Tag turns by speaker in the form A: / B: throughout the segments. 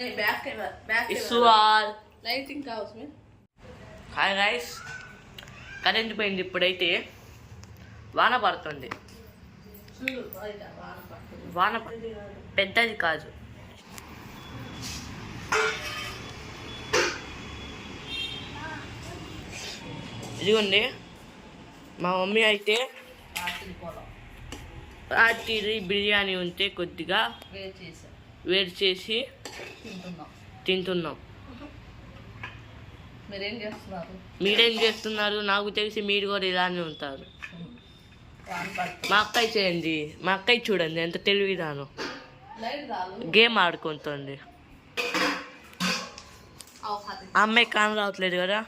A: Back camera back
B: ఇస్వాల్
A: lighting का उसमें
B: hi guys current పోయింది ఇప్పుడైతే వాన పడుతుంది
A: చూడు బయట వాన పడుతుంది.
B: వాన ప- పెద్దది కాదు ఇదిగోండి మా మమ్మీ అయితే
A: రాత్రి పొలం
B: రాత్రి బిర్యానీ ఉంటే కొద్దిగా
A: వేడి చేసాం
B: వేడి చేసి
A: తింటున్నాం. మీరేం చేస్తున్నారు?
B: మీరేం చేస్తున్నారు? నాకు తెలిసి మీరు కూడా ఇలానే ఉంటారు. మా అక్కయ్య చేయండి. మా అక్కయ్య చూడండి ఎంత తెలివిదాను గేమ్ ఆడుకుంటుంది. అమ్మాయి కాన్ రావట్లేదు కదా?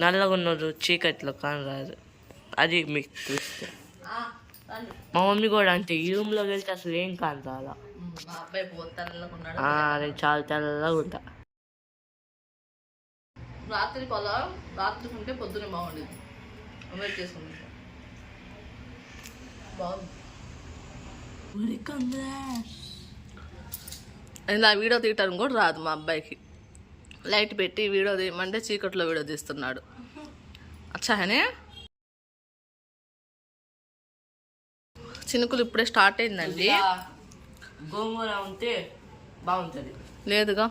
B: నల్లగా ఉన్నారు చీకట్లో కాన్ రాదు. అది మీకు చూస్తే. మా మమ్మీ కూడా అంతే ఈ రూమ్లోకి వెళ్తే అసలు ఏం
A: ఉన్నాడు.
B: ఆ, నేను చాలా తెల్లగా ఉంటా.
A: రాత్రి పొలం రాత్రి ఉంటే పొద్దునే బాగుండేది. చేసుకుంటాం బాగుంది. ఇలా వీడియో తీయటం కూడా రాదు మా అబ్బాయికి. లైట్ పెట్టి వీడియో తీయమంటే చీకట్లో వీడియో తీస్తున్నాడు. అచ్చానే చినుకులు ఇప్పుడే స్టార్ట్ అయిందండి.
B: గోంగూర ఉంటే బాగుంటుంది.
A: లేదుగా.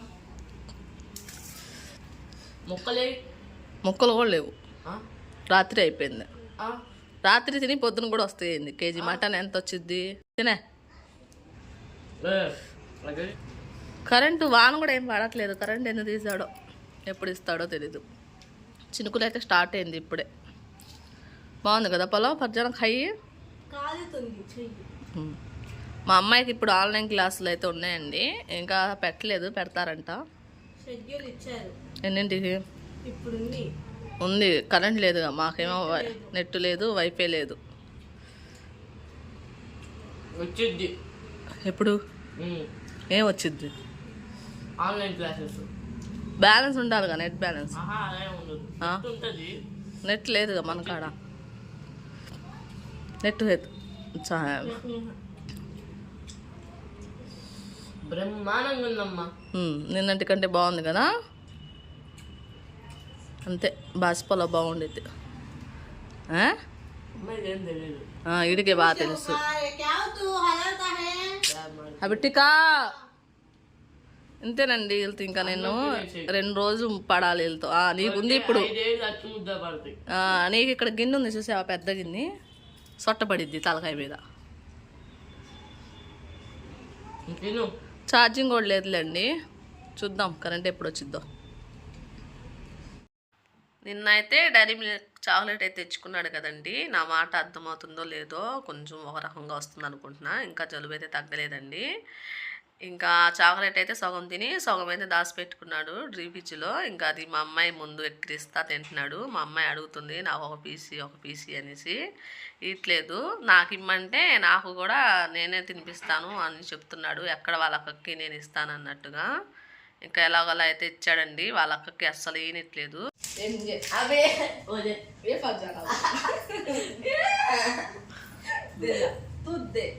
B: మొక్కలే?
A: మొక్కలు కూడా లేవు? రాత్రి అయిపోయింది? రాత్రి తిని పొద్దున కూడా వస్తాయింది కేజీ మటన్ ఎంత వచ్చింది తినే. కరెంటు వాన కూడా ఏం పడట్లేదు. కరెంట్ ఎందుకు తీసాడో ఎప్పుడు ఇస్తాడో తెలీదు. చినుకులు అయితే స్టార్ట్ అయింది ఇప్పుడే. బాగుంది కదా పొలం పర్జనకు హై. మా అమ్మాయికి ఇప్పుడు ఆన్లైన్ క్లాసులు అయితే ఉన్నాయండి. ఇంకా పెట్టలేదు పెడతారంట.
C: షెడ్యూల్ ఇచ్చారు.
A: ఎన్నింటికి?
C: ఇప్పుడు ఉంది.
A: ఉంది కరెంట్ లేదుగా మాకేమో నెట్ లేదు. వైఫై లేదు.
B: వచ్చిద్ది.
A: ఎప్పుడు. ఏం వచ్చింది
B: ఆన్లైన్ క్లాసెస్.
A: బ్యాలెన్స్ ఉండాలిగా నెట్ బ్యాలెన్స్? నెట్ లేదుగా మన కాడ. నెట్
B: హెత్ ఉందమ్మా
A: నిన్నటి కంటే బాగుంది కదా? అంతే బాసిపొల బాగుండేది. ఇడికే బాగా తెలుసు. అబిటికా ఇంతేనండి వెళ్తే ఇంకా నేను రెండు రోజులు పడాలి వెళ్తా. నీకుంది ఇప్పుడు. నీకు ఇక్కడ గిన్నె ఉంది చూసావా పెద్ద గిన్నె? సొట్టపడిద్ది తలకాయ మీద. ఛార్జింగ్ కూడా లేదులేండి. చూద్దాం కరెంట్ ఎప్పుడు వచ్చిద్దో. నిన్న అయితే డైరీ మిల్క్ చాక్లెట్ అయితే తెచ్చుకున్నాడు కదండి. నా మాట అర్థమవుతుందో లేదో కొంచెం ఒక రకంగా వస్తుంది అనుకుంటున్నా ఇంకా జలుబు అయితే తగ్గలేదండి. ఇంకా చాక్లెట్ అయితే సగం తిని సగం అయితే దాచిపెట్టుకున్నాడు డ్రీ ఫ్రిడ్జ్లో. ఇంకా అది మా అమ్మాయి ముందు ఎక్కిరిస్తా తింటున్నాడు. మా అమ్మాయి అడుగుతుంది నాకు ఒక పీసీ ఒక పీసీ అనేసి. ఇట్లేదు. నాకు ఇమ్మంటే నాకు కూడా నేనే తినిపిస్తాను అని చెప్తున్నాడు. ఎక్కడ వాళ్ళ అక్కకి నేను ఇస్తాను అన్నట్టుగా. ఇంకా ఎలాగోలా అయితే ఇచ్చాడండి. వాళ్ళ అక్కకి అస్సలు ఈనట్లేదు.
C: अबे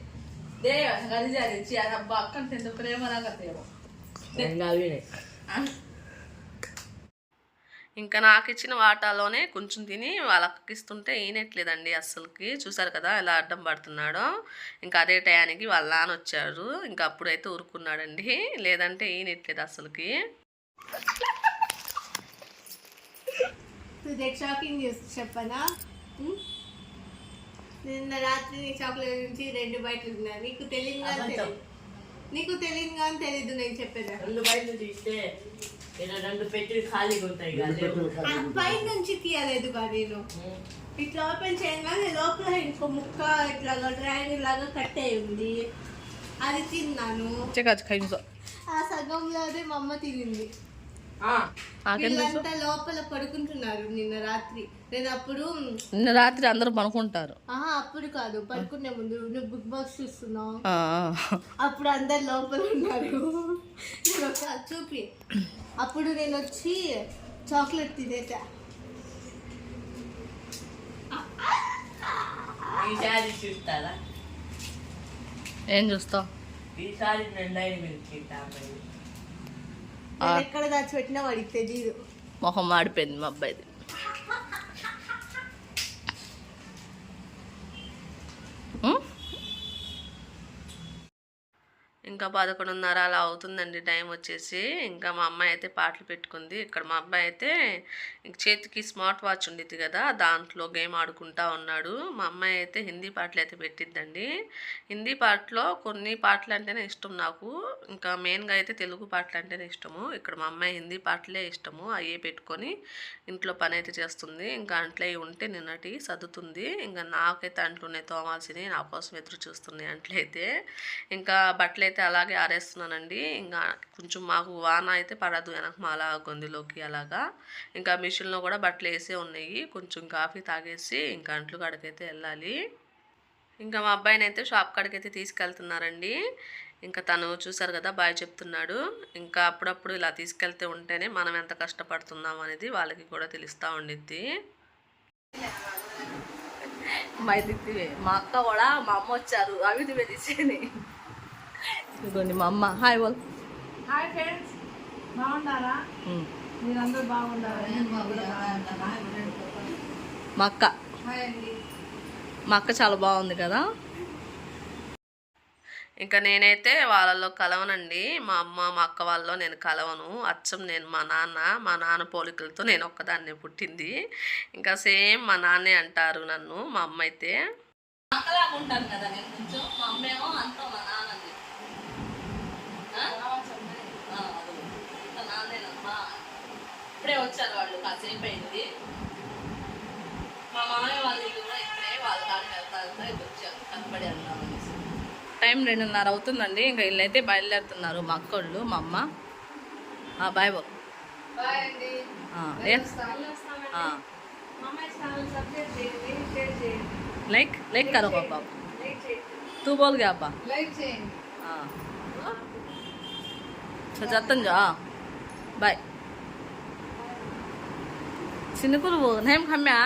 B: ఇంకా
A: నాకు ఇచ్చిన వాటాలోనే కొంచెం తిని వాళ్ళకి ఇస్తుంటే ఈనట్లేదండి అస్సలకి. చూసారు కదా ఎలా అడ్డం పడుతున్నాడో. ఇంకా అదే టయానికి వాళ్ళ నాన్న వచ్చారు. ఇంకా అప్పుడైతే ఊరుకున్నాడండి. లేదంటే ఈనట్లేదు అస్సలకి.
C: చెప్పనా? నిన్న రాత్రి నీ చాక్లెట్ నుంచి రెండు బయటలు తిన్నా. నీకు తెలియదు నీకు తెలియదు కానీ తెలీదు నేను చెప్పేదా?
B: రెండు బయటలు తీస్తే రెండు పెట్టి ఖాళీగా ఉంటాయి
C: పై నుంచి తీయలేదు నేను. ఇట్లా ఓపెన్ చేయగానే లోపల ఇంకో ముక్క ఇట్లా డ్రాయింగ్ లాగా కట్ అయి ఉంది. అది తిన్నాను. ఆ సగంలో అదే మా అమ్మ తినింది. వీళ్ళంతా లోపల పడుకుంటున్నారు నిన్న రాత్రి. నేను అప్పుడు
A: నిన్న రాత్రి అందరూ పనుకుంటారు.
C: ఆహా అప్పుడు కాదు పడుకునే ముందు. నువ్వు బిగ్ బాస్ చూస్తున్నావు.
A: ఆ,
C: అప్పుడు అందరు లోపల ఉన్నారు. చూపి. అప్పుడు నేను వచ్చి చాక్లెట్ తినేసా.
B: చూస్తారా
A: ఏం చూస్తావు?
B: ఈసారి నేను డైరీ మిల్క్ తింటాను
C: ఎక్కడ దాచిపెట్టినా వాడికి తెలియదు
A: మొహం మాడిపోయింది మా అబ్బాయిది. ఇంకా పదకొండున్నర అలా అవుతుందండి టైం వచ్చేసి. ఇంకా మా అమ్మాయి అయితే పాటలు పెట్టుకుంది. ఇక్కడ మా అబ్బాయి అయితే ఇంక చేతికి స్మార్ట్ వాచ్ ఉండిద్ది కదా దాంట్లో గేమ్ ఆడుకుంటా ఉన్నాడు. మా అమ్మాయి అయితే హిందీ పాటలు అయితే పెట్టిద్దండి. హిందీ పాటలో కొన్ని పాటలు అంటేనే ఇష్టం నాకు. ఇంకా మెయిన్గా అయితే తెలుగు పాటలు అంటేనే ఇష్టము. ఇక్కడ మా అమ్మాయి హిందీ పాటలే ఇష్టము. అయ్యే పెట్టుకొని ఇంట్లో పని అయితే చేస్తుంది. ఇంకా అంట్లో అవి ఉంటే నిన్నటి సర్దుతుంది. ఇంకా నాకైతే అంట్లోనే తోమాల్సినవి నా కోసం ఎదురు చూస్తున్నాయి అంట్లయితే. ఇంకా బట్టలు అయితే అలాగే ఆరేస్తున్నానండి. ఇంకా కొంచెం మాకు వాన అయితే పడదు వెనక మాలా గొంతులోకి అలాగా. ఇంకా మిషన్లో కూడా బట్టలు వేసే ఉన్నాయి. కొంచెం కాఫీ తాగేసి ఇంకా అంట్లు కాడికైతే వెళ్ళాలి. ఇంకా మా అబ్బాయిని అయితే షాప్ కాడికైతే తీసుకెళ్తున్నారండి. ఇంకా తను చూశారు కదా బాయ్ చెప్తున్నాడు. ఇంకా అప్పుడప్పుడు ఇలా తీసుకెళ్తే ఉంటేనే మనం ఎంత కష్టపడుతున్నాం అనేది వాళ్ళకి కూడా తెలుస్తూ ఉండిద్ది. మా మా అక్క కూడా మా అమ్మ వచ్చారు. అవి దివే తీసేది ఇదిగోండి మా అమ్మ. హాయ్ బోల్.
C: Hi friends. బాగున్నారా? మీరందరూ బాగున్నారా?
A: మా అక్క.
C: హాయ్ అండి.
A: మా అక్క చాలా బాగుంది కదా? ఇంకా నేనైతే వాళ్ళలో కలవనండి. మా అమ్మ మా అక్క వాళ్ళలో నేను కలవను. అచ్చం నేను మా నాన్న మా నాన్న పోలికలతో నేను ఒక్కదాన్నే పుట్టింది. ఇంకా సేమ్ మా నాన్నే అంటారు నన్ను మా అమ్మ అయితే. అక్కలాగా ఉంటాను కదా నేను కొంచెం. మా అమ్మ ఏమో అంతా మా నాన్నది నాన్నేనమ్మా ఇప్పుడే వచ్చారు వాళ్ళు కాసేపు అయింది మా మామయ్య వాళ్ళ ఇల్లు కూడా ఇక్కడే వాళ్ళ దానికి వెళ్తా వెళ్తా ఇటు వచ్చారు కనపడి వెళ్దాం అనేసి టైం రెండున్నర అవుతుందండి ఇంకా ఇల్లు అయితే బయలుదేరుతున్నారు మా అక్కోళ్ళు మా అమ్మ ఆ, బాయ్ బాబు
C: బాయ్ అండి
A: ఏ
C: మళ్ళీ వస్తామండి
A: ఆ,
C: మా అమ్మాయి ఛానల్ సబ్స్క్రైబ్ చేయండి షేర్ చేయండి
A: లైక్ లైక్ కరో బాబా
C: లైక్ చేయండి
A: तू बोल गया अब्बा
C: లైక్ చేయండి
A: हाँ సో చెప్తాను జా బాయ్ చినుకులు నేమ్ కమ్మా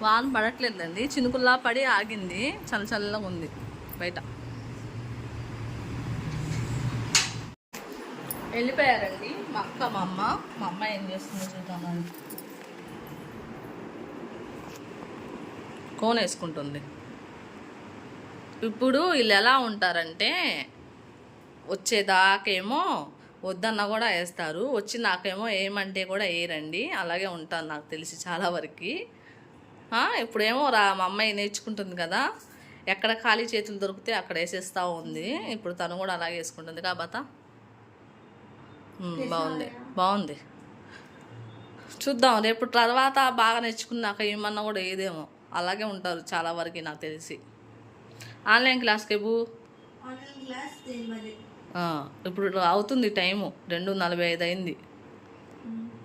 A: వాన పడట్లేదండి చినుకుల్లా పడి ఆగింది చల్ల చల్లగా ఉంది బయట. వెళ్ళిపోయారండి మా అక్క మా అమ్మ. మా అమ్మ ఏం చేస్తుందో చూద్దామని కోన్ వేసుకుంటుంది. ఇప్పుడు వీళ్ళు ఎలా ఉంటారంటే వచ్చేదాకేమో వద్దన్నా కూడా వేస్తారు వచ్చి నాకేమో ఏమంటే కూడా వేయరండి. అలాగే ఉంటాను నాకు తెలిసి చాలా వరకు. ఇప్పుడేమో రా మా అమ్మాయి నేర్చుకుంటుంది కదా. ఎక్కడ ఖాళీ చేతులు దొరికితే అక్కడ వేసేస్తూ ఉంది. ఇప్పుడు తను కూడా అలాగే వేసుకుంటుంది. కాబత బాగుంది. బాగుంది. చూద్దాం. రేపు తర్వాత బాగా నేర్చుకున్నాక ఏమన్నా కూడా ఏదేమో. అలాగే ఉంటారు చాలా వరకు నాకు తెలిసి. ఆన్లైన్ క్లాస్కి బూ
C: ఆన్లైన్ క్లాస్ మరి
A: ఆ, ఇప్పుడు అవుతుంది టైము. రెండు నలభై ఐదు అయింది.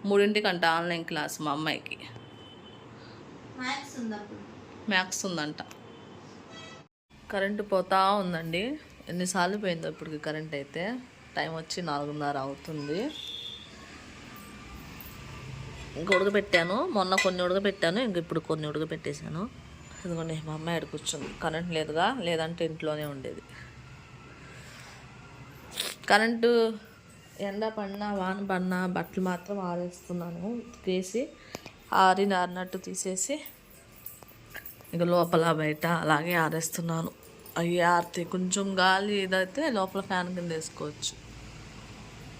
A: మూడింటికంట ఆన్లైన్ క్లాస్ మా అమ్మాయికి.
C: మ్యాథ్స్
A: ఉందంట. కరెంటు పోతా ఉందండి. ఎన్నిసార్లు పోయిందో ఇప్పటికి కరెంట్ అయితే. టైం వచ్చి నాలుగున్నర అవుతుంది. ఇంక ఉడకబెట్టాను. మొన్న కొన్ని ఉడకబెట్టాను. ఇంక ఇప్పుడు కొన్ని ఉడకబెట్టేశాను. ఎందుకంటే మా అమ్మాయి ఆడ కూర్చుంది. కరెంట్ లేదుగా? లేదంటే ఇంట్లోనే ఉండేది. కరెంటు ఎండ పడినా వాన పడినా బట్టలు మాత్రం ఆరేస్తున్నాను. ఉతికేసి ఆరిన ఆరినట్టు తీసేసి ఇక లోపల బయట అలాగే ఆరేస్తున్నాను. అవి ఆరితే కొంచెం గాలి ఇదైతే లోపల ఫ్యాన్ కింద వేసుకోవచ్చు.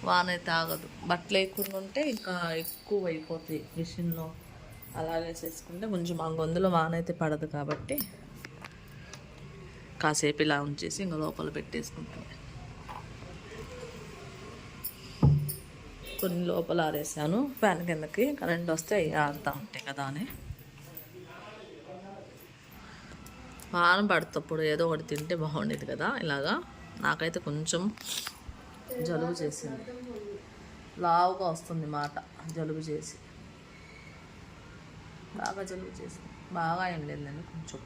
A: వాన అయితే ఆగదు బట్టలు వేయకుండా ఉంటే ఇంకా ఎక్కువ అయిపోతాయి మిషన్లో. అలాగే చేసుకుంటే కొంచెం ఆ గొంతులో వాన అయితే పడదు కాబట్టి కాసేపు ఇలా ఉంచేసి ఇంకా లోపల పెట్టేసుకుంటాను కొన్ని లోపల ఆరేసాను. ఫ్యాన్ కిందకి కరెంట్ వస్తే అవి ఆడుతూ ఉంటాయి కదా అని. వారం పడుతప్పుడు ఏదో ఒకటి తింటే బాగుండేది కదా ఇలాగా. నాకైతే కొంచెం జలుబు చేసింది. లావుగా వస్తుంది మాట జలుబు చేసి. బాగా జలుబు చేసింది. బాగా ఏం లేదండి కొంచెం.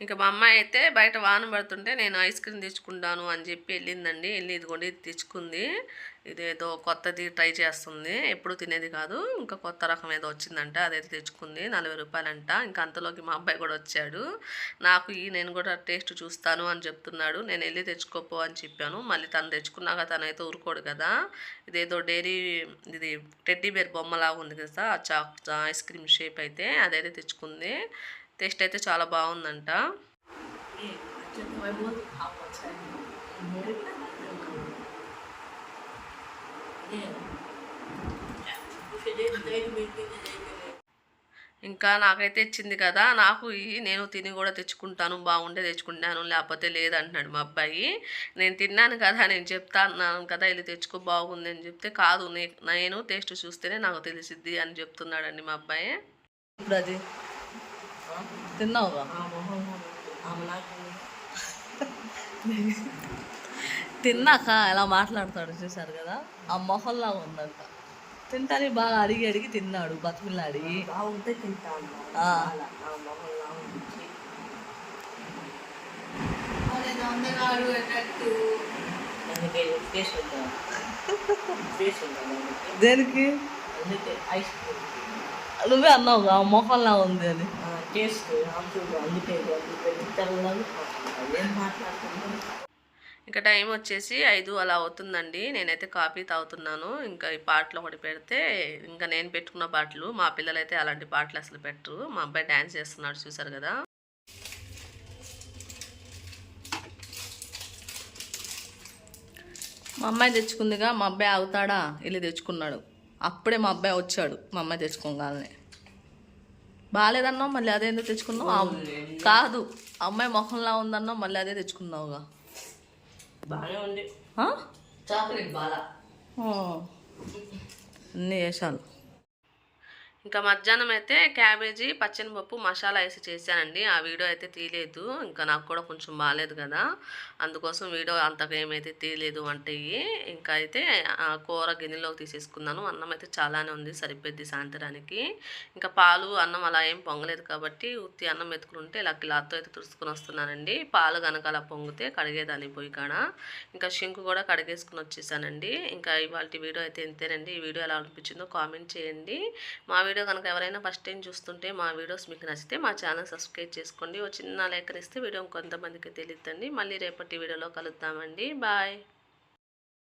A: ఇంకా మా అమ్మాయి అయితే బయట వాన పడుతుంటే నేను ఐస్ క్రీమ్ తెచ్చుకుంటాను అని చెప్పి వెళ్ళిందండి. వెళ్ళి ఇదిగోండి ఇది తెచ్చుకుంది. ఇదేదో కొత్తది ట్రై చేస్తుంది. ఎప్పుడు తినేది కాదు. ఇంకా కొత్త రకం ఏదో వచ్చిందంట అదైతే తెచ్చుకుంది. నలభై రూపాయలంట. ఇంకా అంతలోకి మా అబ్బాయి కూడా వచ్చాడు. నాకు ఈ నేను కూడా టేస్ట్ చూస్తాను అని చెప్తున్నాడు. నేను వెళ్ళి తెచ్చుకోపో అని చెప్పాను. మళ్ళీ తను తెచ్చుకున్నాక తనైతే ఊరుకోడు కదా. ఇదేదో డైరీ ఇది టెడ్డీ బేర్ బొమ్మలాగా ఉంది కదా ఆ చాక్ ఐస్ క్రీమ్ షేప్ అయితే అదైతే తెచ్చుకుంది. టేస్ట్ అయితే చాలా బాగుందంట. ఇంకా నాకైతే ఇచ్చింది కదా నాకు నేను తిని కూడా తెచ్చుకుంటాను బాగుండే తెచ్చుకుంటాను లేకపోతే లేదంటున్నాడు మా అబ్బాయి. నేను తిన్నాను కదా నేను చెప్తా అన్నాను కదా వెళ్ళి తెచ్చుకో బాగుంది అని చెప్తే కాదు నేను టేస్ట్ చూస్తేనే నాకు తెలిసిద్ది అని చెప్తున్నాడండి మా అబ్బాయి.
D: ఇప్పుడు అది తిన్నావుగా తిన్నాక ఎలా మాట్లాడతాడు చూసారు కదా ఆ మొహల్లా ఉందంట తింటాని బాగా అడిగి అడిగి తిన్నాడు
B: అందుకే
D: దేనికి
B: అందుకే ఐస్ క్రీమ్
D: నువ్వే అన్నావుగా ఆ మొహల్లా ఉంది అని
B: అందుకే మాట్లాడుతున్నాను
A: ఇంకా టైం వచ్చేసి ఐదు అలా అవుతుందండి. నేనైతే కాఫీ తాగుతున్నాను. ఇంకా ఈ పాటలు ఒకటి పెడితే ఇంకా నేను పెట్టుకున్న పాటలు మా పిల్లలైతే అలాంటి పాటలు అసలు పెట్టరు. మా అబ్బాయి డ్యాన్స్ చేస్తున్నాడు చూసారు కదా?
D: మా అమ్మాయి తెచ్చుకుందిగా మా అబ్బాయి అవుతాడా వెళ్ళి తెచ్చుకున్నాడు. అప్పుడే మా అబ్బాయి వచ్చాడు. మా అమ్మాయి తెచ్చుకోగానే. బాగాలేదన్నావు మళ్ళీ అదే ఎందుకు తెచ్చుకున్నావు? కాదు అమ్మాయి మొహంలా ఉందన్నావు మళ్ళీ అదే తెచ్చుకున్నావుగా.
B: బాగానే ఉంది? చాక్లెట్ బాగా.
D: అన్నీ
A: ఇంకా మధ్యాహ్నం అయితే క్యాబేజీ పచ్చనిపప్పు మసాలా వేసి చేశానండి. ఆ వీడియో అయితే తీయలేదు. ఇంకా నాకు కూడా కొంచెం బాగాలేదు కదా. అందుకోసం వీడియో అంతగా ఏమైతే తీయలేదు అంటే ఇంకా అయితే ఆ కూర గిన్నెలోకి తీసేసుకున్నాను. అన్నం అయితే చాలానే ఉంది. సరిపోద్ది సాయంత్రానికి. ఇంకా పాలు అన్నం అలా ఏం పొంగలేదు కాబట్టి ఉత్తి అన్నం ఎత్తుకుని ఉంటే ఇలా గిలాతో అయితే తుడుచుకుని వస్తున్నానండి. పాలు కనుక అలా పొంగితే కడిగేదాన్ని పోయి కాడ. ఇంకా షింకు కూడా కడిగేసుకుని వచ్చేసానండి. ఇంకా ఇవాళ వీడియో అయితే ఇంతేనండి. ఈ వీడియో ఎలా అనిపించిందో కామెంట్ చేయండి. మా వీడియో కనుక ఎవరైనా ఫస్ట్ టైం చూస్తుంటే మా వీడియోస్ మీకు నచ్చితే మా ఛానల్ సబ్స్క్రైబ్ చేసుకోండి. ఓ చిన్న లేఖనిస్తే ఇస్తే వీడియో కొంతమందికి తెలియదండి మళ్ళీ రేపటి వీడియోలో కలుద్దామండి. బాయ్